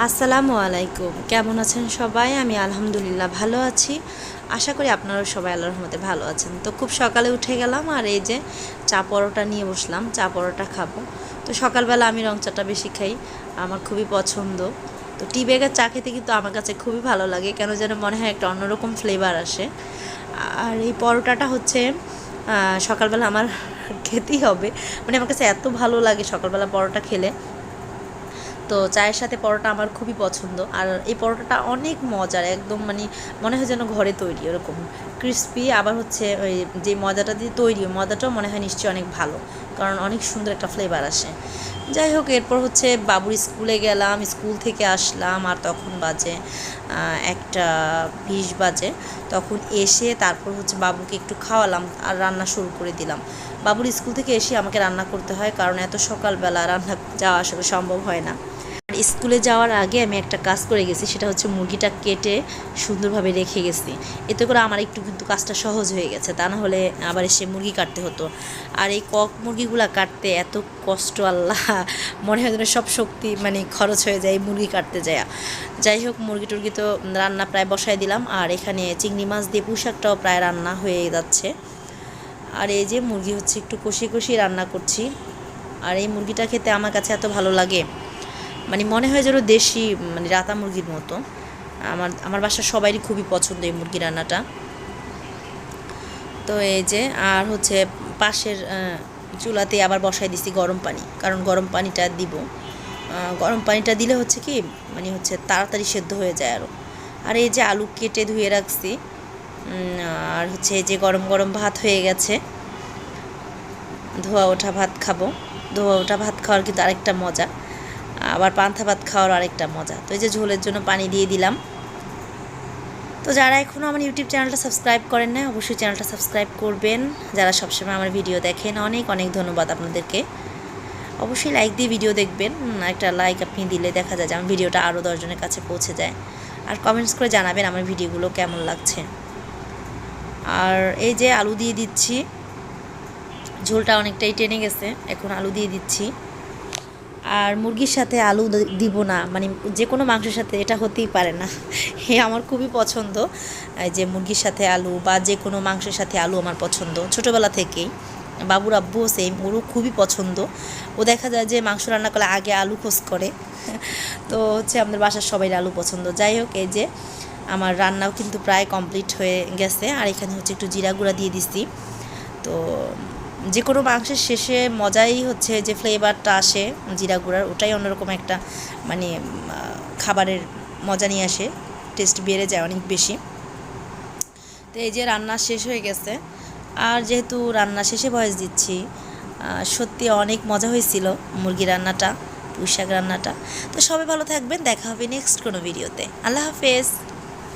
আসসালামু আলাইকুম। কেমন আছেন সবাই? আমি আলহামদুলিল্লাহ ভালো আছি। আশা করি আপনারাও সবাই আল্লাহর রহমতে ভালো আছেন। তো খুব সকালে উঠে গেলাম আর এই যে চা পরোটা নিয়ে বসলাম। চা পরোটা খাব। তো সকালবেলা আমি রং চাটা বেশি খাই। আমার খুবই পছন্দ। তো টি ব্যাগের চা খেতে কিন্তু আমার কাছে খুবই ভালো লাগে। কেন যেন মনে হয় একটা অন্যরকম ফ্লেভার আসে। আর এই পরোটাটা হচ্ছে সকালবেলা আমার খেতেই হবে। মানে আমার কাছে এত ভালো লাগে সকালবেলা পরোটা খেলে। তো চায়ের সাথে পরোটা আমার খুবই পছন্দ। আর এই পরোটাটা অনেক মজার, একদম মানে মনে হয় যেন ঘরে তৈরি ওরকম। ক্রিস্পি, আবার হচ্ছে ওই যে ময়দাটা দিয়ে তৈরি ময়দাটাও মনে হয় নিশ্চয়ই অনেক ভালো, কারণ অনেক সুন্দর একটা ফ্লেভার আসে। যাই হোক, এরপর হচ্ছে বাবুর স্কুলে গেলাম, স্কুল থেকে আসলাম, আর তখন বাজে একটা বিশ বাজে। তখন এসে তারপর হচ্ছে বাবুকে একটু খাওয়ালাম, আর রান্না শুরু করে দিলাম। বাবুর স্কুল থেকে এসে আমাকে রান্না করতে হয়, কারণ এত সকালবেলা রান্না যাওয়া আসলে সম্ভব হয় না। স্কুলে যাওয়ার আগে আমি একটা কাজ করে গেছি, সেটা হচ্ছে মুরগিটা কেটে সুন্দরভাবে রেখে গেছি। এতে করে আমার একটু কিন্তু কাজটা সহজ হয়ে গেছে, তা না হলে আবার এসে মুরগি কাটতে হতো। আর এই কক মুরগিগুলা কাটতে এত কষ্ট, আল্লাহ! মনে হয় যেন সব শক্তি মানে খরচ হয়ে যায় মুরগি কাটতে যায়। যাই হোক, মুরগি টুরগি তো রান্না প্রায় বসায় দিলাম, আর এখানে চিংড়ি মাছ দিয়ে পুঁশাকটাও প্রায় রান্না হয়ে যাচ্ছে। আর এই যে মুরগি হচ্ছে একটু কষিয়ে কষিয়ে রান্না করছি। আর এই মুরগিটা খেতে আমার কাছে এত ভালো লাগে। মানে মনে হয় যেন দেশি মানে রাতা মুরগির মতো। আমার আমার বাসার সবারই খুবই পছন্দ এই মুরগি রান্নাটা। তো এই যে, আর হচ্ছে পাশের চুলাতে আবার বসাই দিছি গরম পানি, কারণ গরম পানিটা দিব। গরম পানিটা দিলে হচ্ছে কি মানে হচ্ছে তাড়াতাড়ি সেদ্ধ হয়ে যায় আরও আর এই যে আলু কেটে ধুয়ে রাখছি আর হচ্ছে এই যে গরম গরম ভাত হয়ে গেছে। ধোয়া ওঠা ভাত খাব। ধোয়া ওঠা ভাত খাওয়ার কিন্তু আরেকটা মজা। আবার পান্থা ভাত খাওয়ার আরেকটা মজা। তো এই যে ঝোলের জন্য পানি দিয়ে দিলাম। তো যারা এখনও আমার ইউটিউব চ্যানেলটা সাবস্ক্রাইব করেন না অবশ্যই চ্যানেলটা সাবস্ক্রাইব করবেন। যারা সবসময় আমার ভিডিও দেখেন, অনেক অনেক ধন্যবাদ আপনাদেরকে। অবশ্যই লাইক দিয়ে ভিডিও দেখবেন। একটা লাইক আপনি দিলে দেখা যায় যে আমার ভিডিওটা আরও দশজনের কাছে পৌঁছে যায়। আর কমেন্টস করে জানাবেন আমার ভিডিওগুলো কেমন লাগছে। আর এই যে আলু দিয়ে দিচ্ছি। ঝোলটা অনেকটাই টেনে গেছে। এখন আলু দিয়ে দিচ্ছি। আর মুরগির সাথে আলু দিব না মানে যে কোনো মাংসের সাথে, এটা হতেই পারে না। এ আমার খুবই পছন্দ যে মুরগির সাথে আলু বা যে কোনো মাংসের সাথে আলু আমার পছন্দ, ছোটোবেলা থেকেই। বাবুর আব্বুও সেম ওরও খুবই পছন্দ। ও দেখা যায় যে মাংস রান্না করলে আগে আলু খোঁজ করে। তো হচ্ছে আমাদের বাসার সবাই আলু পছন্দ। যাই হোক, এই যে আমার রান্নাও কিন্তু প্রায় কমপ্লিট হয়ে গেছে। আর এখানে হচ্ছে একটু জিরা গুঁড়া দিয়ে দিছি। তো যে কোনো মাংসের শেষে মজাই হচ্ছে যে ফ্লেভারটা আসে জিরা গুঁড়ার, ওটাই অন্যরকম একটা মানে খাবারের মজা নিয়ে আসে টেস্ট বেড়ে যায় অনেক বেশি। তো এই যে রান্না শেষ হয়ে গেছে, আর যেহেতু রান্না শেষে ভয়েস দিচ্ছি সত্যি অনেক মজা হয়েছিল মুরগি রান্নাটা পুঁই শাক রান্নাটা। তো সবাই ভালো থাকবেন, দেখা হবে নেক্সট কোনো ভিডিওতে আল্লাহ হাফেজ।